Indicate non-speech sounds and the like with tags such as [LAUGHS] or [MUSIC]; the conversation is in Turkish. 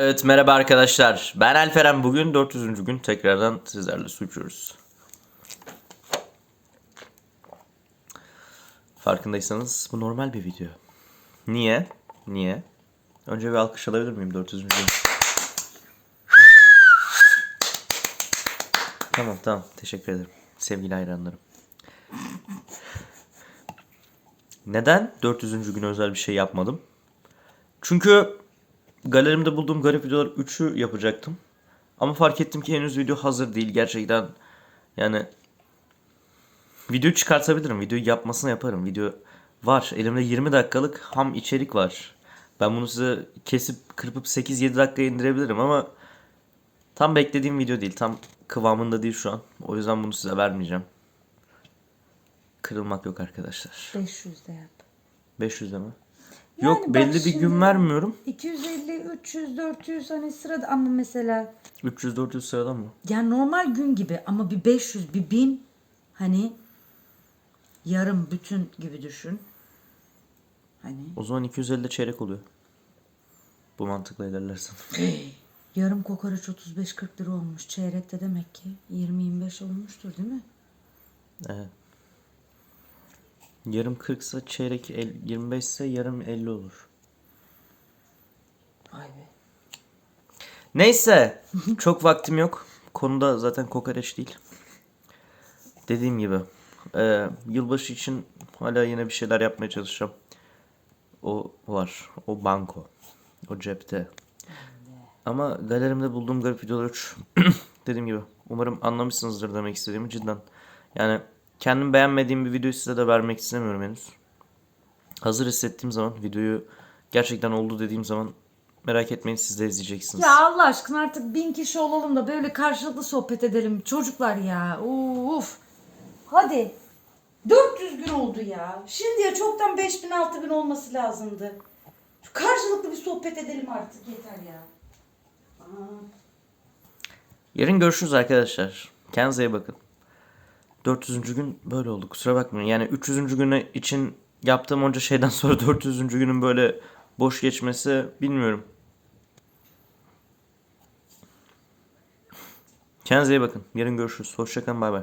Evet merhaba arkadaşlar. Ben Alperen. Bugün 400. gün tekrardan sizlerle su içiyoruz. Farkındaysanız bu normal bir video. Niye? Niye? Önce bir alkış alabilir miyim 400. gün? Tamam tamam teşekkür ederim. Sevgili hayranlarım. Neden 400. güne özel bir şey yapmadım? Çünkü galerimde bulduğum garip videolar 3'ü yapacaktım. Ama fark ettim ki henüz video hazır değil gerçekten. Yani video çıkartabilirim. Videoyu yapmasını yaparım. Video var. Elimde 20 dakikalık ham içerik var. Ben bunu size kesip kırpıp 8-7 dakikaya indirebilirim ama tam beklediğim video değil. Tam kıvamında değil şu an. O yüzden bunu size vermeyeceğim. Kırılmak yok arkadaşlar. 500 de yap. 500 mi? Yani Yok belli bir şimdi- gün vermiyorum. 250, 300, 400 hani sırada ama mesela 300-400 sıradan mı? yani normal gün gibi ama bir 500, bir 1000 hani yarım bütün gibi düşün. Hani O zaman 250 de çeyrek oluyor. Bu mantıkla ilerlersen. [LAUGHS] yarım kokoreç 35-40 lira olmuş. Çeyrekte demek ki 20-25 olmuştur değil mi? Evet. Yarım 40 ise çeyrek el- 25 ise yarım 50 olur. Vay be. Neyse. Çok vaktim yok. Konuda zaten kokoreç değil. Dediğim gibi. e, yılbaşı için hala yine bir şeyler yapmaya çalışacağım. O var. O banko. O cepte. Ama galerimde bulduğum garip videolar 3. [CLEARS THROAT] Dediğim gibi. Umarım anlamışsınızdır demek istediğimi cidden. Yani kendim beğenmediğim bir videoyu size de vermek istemiyorum henüz. Hazır hissettiğim zaman videoyu gerçekten oldu dediğim zaman merak etmeyin siz de izleyeceksiniz. Ya Allah aşkına artık bin kişi olalım da böyle karşılıklı sohbet edelim. Çocuklar ya. Uf. Hadi. 400 gün oldu ya. Şimdiye çoktan 5000 6000 olması lazımdı. Karşılıklı bir sohbet edelim artık yeter ya. Aa. Yarın görüşürüz arkadaşlar. Kendinize iyi bakın. 400. gün böyle oldu. Kusura bakmayın. Yani 300. günü için yaptığım onca şeyden sonra [LAUGHS] 400. günün böyle boş geçmesi bilmiyorum. Kendinize iyi bakın. Yarın görüşürüz. Hoşçakalın. Bay bay.